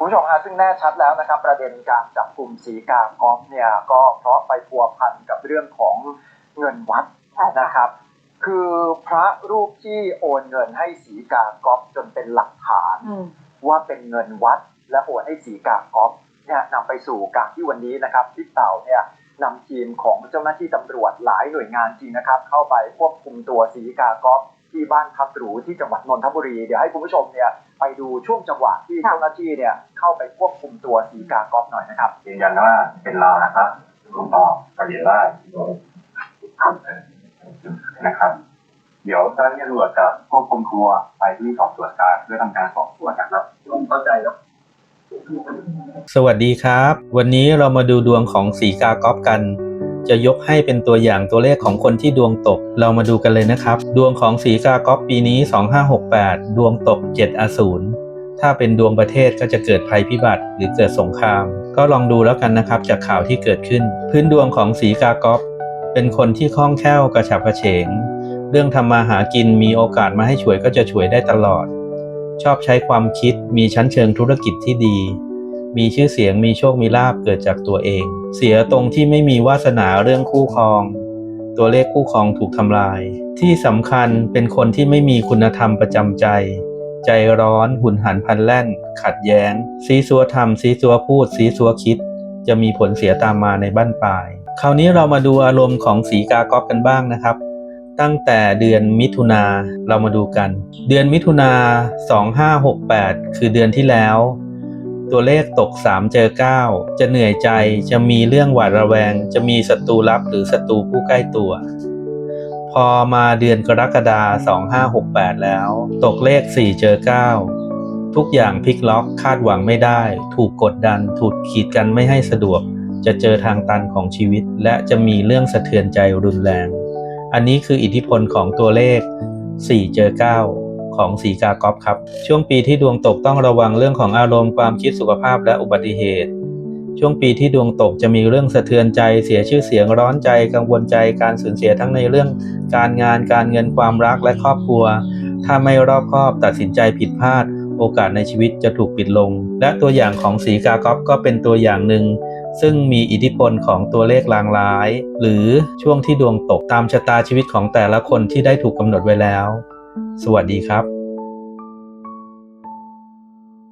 คุณผู้ชมฮะซึ่งแน่ชัดแล้วนะครับ ประเด็นการจับกลุ่มสีกากอฟเนี่ยก็เพราะไปพัวพันกับเรื่องของเงินวัดใช่ค่ะนะครับ คือพระรูปที่โอนเงินให้สีกากอฟจนเป็นหลักฐานอืมว่าเป็นเงินวัด และโอนให้สีกากอฟเนี่ยนำไปสู่การที่วันนี้นะครับที่เต่าเนี่ยนำทีมของเจ้าหน้าที่ตำรวจหลายหน่วยงานจริงนะครับ เข้าไปควบคุมตัวสีกากอฟ ที่บ้านพักหรูที่จังหวัดนนทบุรี เดี๋ยวให้คุณผู้ชมเนี่ยไปดูช่วงจังหวะที่ค่ะเจ้าหน้าที่เนี่ยเข้าไปควบคุมตัวสีกากอฟหน่อยนะครับยืนยันว่าเป็นเรานะครับถูกต้องก็เรียนได้นะครับ เดี๋ยวเจ้าหน้าที่ตำรวจจะควบคุมตัวไปที่สอบสวนกลางเพื่อทำการสอบสวนนะครับเข้าใจแล้วสวัสดีครับ วันนี้เรามาดูดวงของสีกากอฟกัน จะยกให้เป็นตัวอย่างตัวเลขของคนที่ดวงตก เรามาดูกันเลยนะครับ ดวงของสีกากอฟปีนี้ 2568 ดวงตก 7 อสูรถ้าเป็นดวงประเทศก็จะเกิดภัยพิบัติหรือเกิดสงคราม ก็ลองดูแล้วกันนะครับจากข่าวที่เกิดขึ้น พื้นดวงของสีกากอฟเป็นคนที่คล่องแคล่วกระฉับกระเฉง เรื่องทำมาหากินมีโอกาสมาให้ช่วยก็จะช่วยได้ตลอด ชอบใช้ความคิดมีชั้นเชิงธุรกิจที่ดี มีชื่อเสียงมีโชคมีลาบเกิดจากตัวเอง เสียตรงที่ไม่มีวาสนาเรื่องคู่ครอง ตัวเลขคู่ครองถูกทำลาย ที่สำคัญเป็นคนที่ไม่มีคุณธรรมประจำใจ ใจร้อนหุนหันพลันแล่น ขัดแย้งซีซัวทำซีซัวพูดซีซัวคิด จะมีผลเสียตามมาในบ้านปลาย คราวนี้เรามาดูอารมณ์ของสีกากอบกันบ้างนะครับตั้งแต่เดือนมิถุนาเรามาดูกัน เดือนมิถุนา2568 คือเดือนที่แล้ว ตัวเลขตก 3 เจอ 9 จะเหนื่อยใจจะมีเรื่องหวาดระแวง จะมีศัตรูลับหรือศัตรูผู้ใกล้ตัว พอมาเดือนกรกฎาคม2568 แล้ว ตกเลข 4 เจอ 9 ทุกอย่างพลิกล็อกคาดหวังไม่ได้ ถูกกดดันถูกขีดกันไม่ให้สะดวก จะเจอทางตันของชีวิต และจะมีเรื่องสะเทือนใจรุนแรง อันนี้คืออิทธิพลของตัวเลข 4 เจอ 9 ของสีกากอฟครับ ช่วงปีที่ดวงตกต้องระวังเรื่องของอารมณ์ความคิดสุขภาพและอุบัติเหตุ ช่วงปีที่ดวงตกจะมีเรื่องสะเทือนใจ เสียชื่อเสียงร้อนใจ กังวลใจการสูญเสียทั้งในเรื่อง การงานการเงินความรักและครอบครัว ถ้าไม่รอบคอบตัดสินใจผิดพลาด โอกาสในชีวิตจะถูกปิดลง และตัวอย่างของสีกากอฟก็เป็นตัวอย่างหนึ่งซึ่งมีอิทธิพลของตัวเลขลางร้าย หรือช่วงที่ดวงตกตามชะตาชีวิตของแต่ละคนที่ได้ถูกกำหนดไว้แล้ว สวัสดีครับ